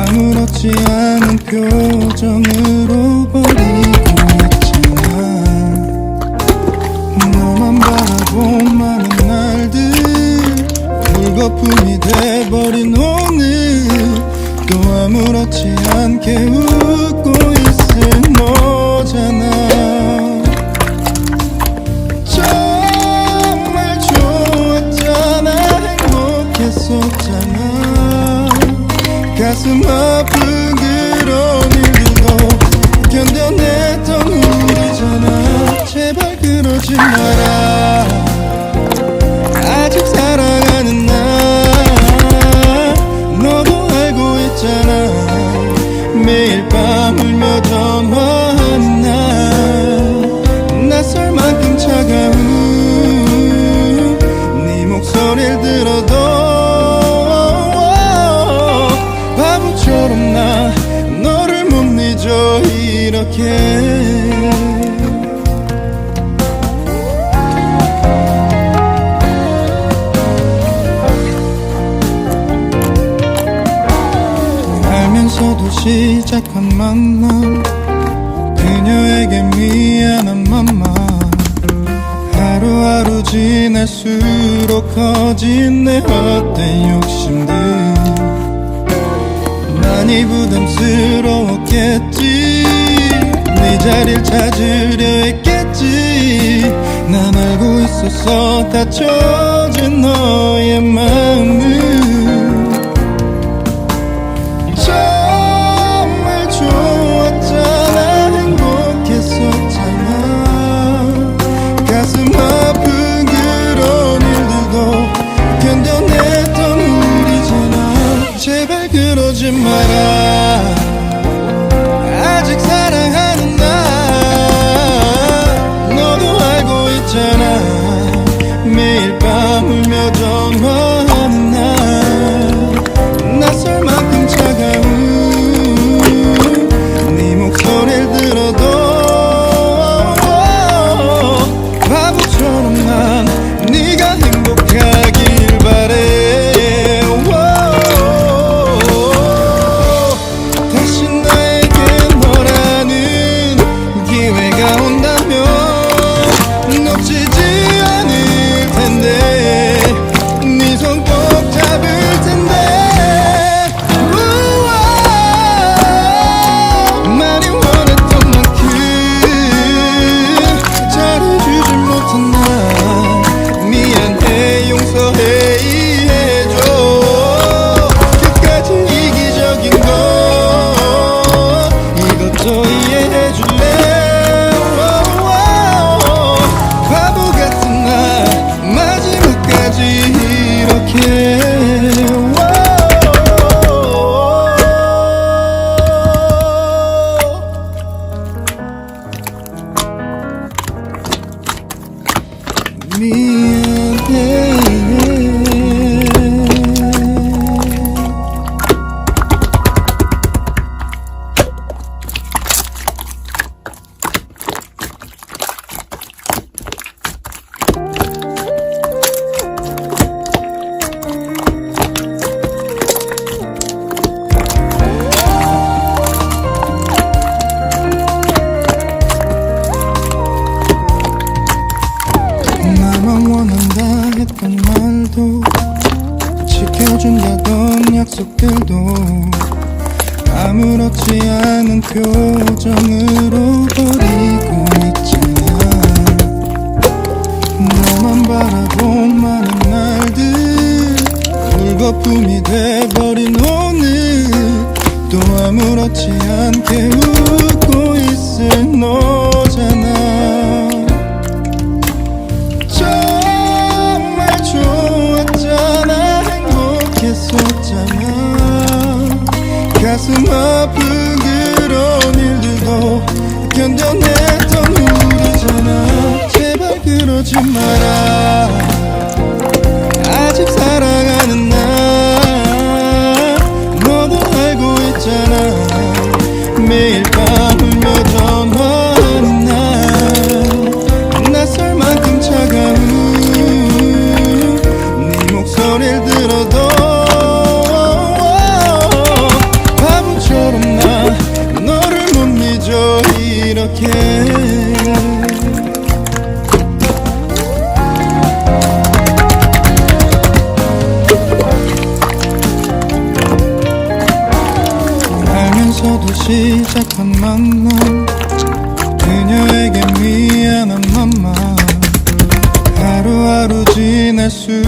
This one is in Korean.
아무렇지 않은 표정으로 버리고 있지만 너만 바라보만한 날들 불거품이 돼버린 오늘 또 아무렇지 않게 웃고 그러지 마라. 아직 사랑하는 나. 너도 알고 있잖아. 매일 밤 울며 전화하는 나. 낯설 만큼 차가운 네 목소리를 들어도 바보처럼 나 너를 못 잊어. 이렇게 알면서도 시작한 만남. 그녀에게 미안한 맘만 하루하루 지날수록 커진 내 헛된 욕심들. 많이 부담스러웠겠지. 네 자리를 찾으려 했겠지. 난 알고 있었어 다쳐진 너의 마 그러지 마라 약속들도 아무렇지 않은 표정으로 버리고 있잖아 너만 바라본 많은 날들 물거품이 돼버린 오늘 또 아무렇지 않게 웃고 있을 너 아픈 그런 일들도 견뎌냈던 우리잖아. 제발 그러지 마라. 아직 사랑 알면서도 시작한 만남 그녀에게 미안한 맘만 하루하루 지낼 수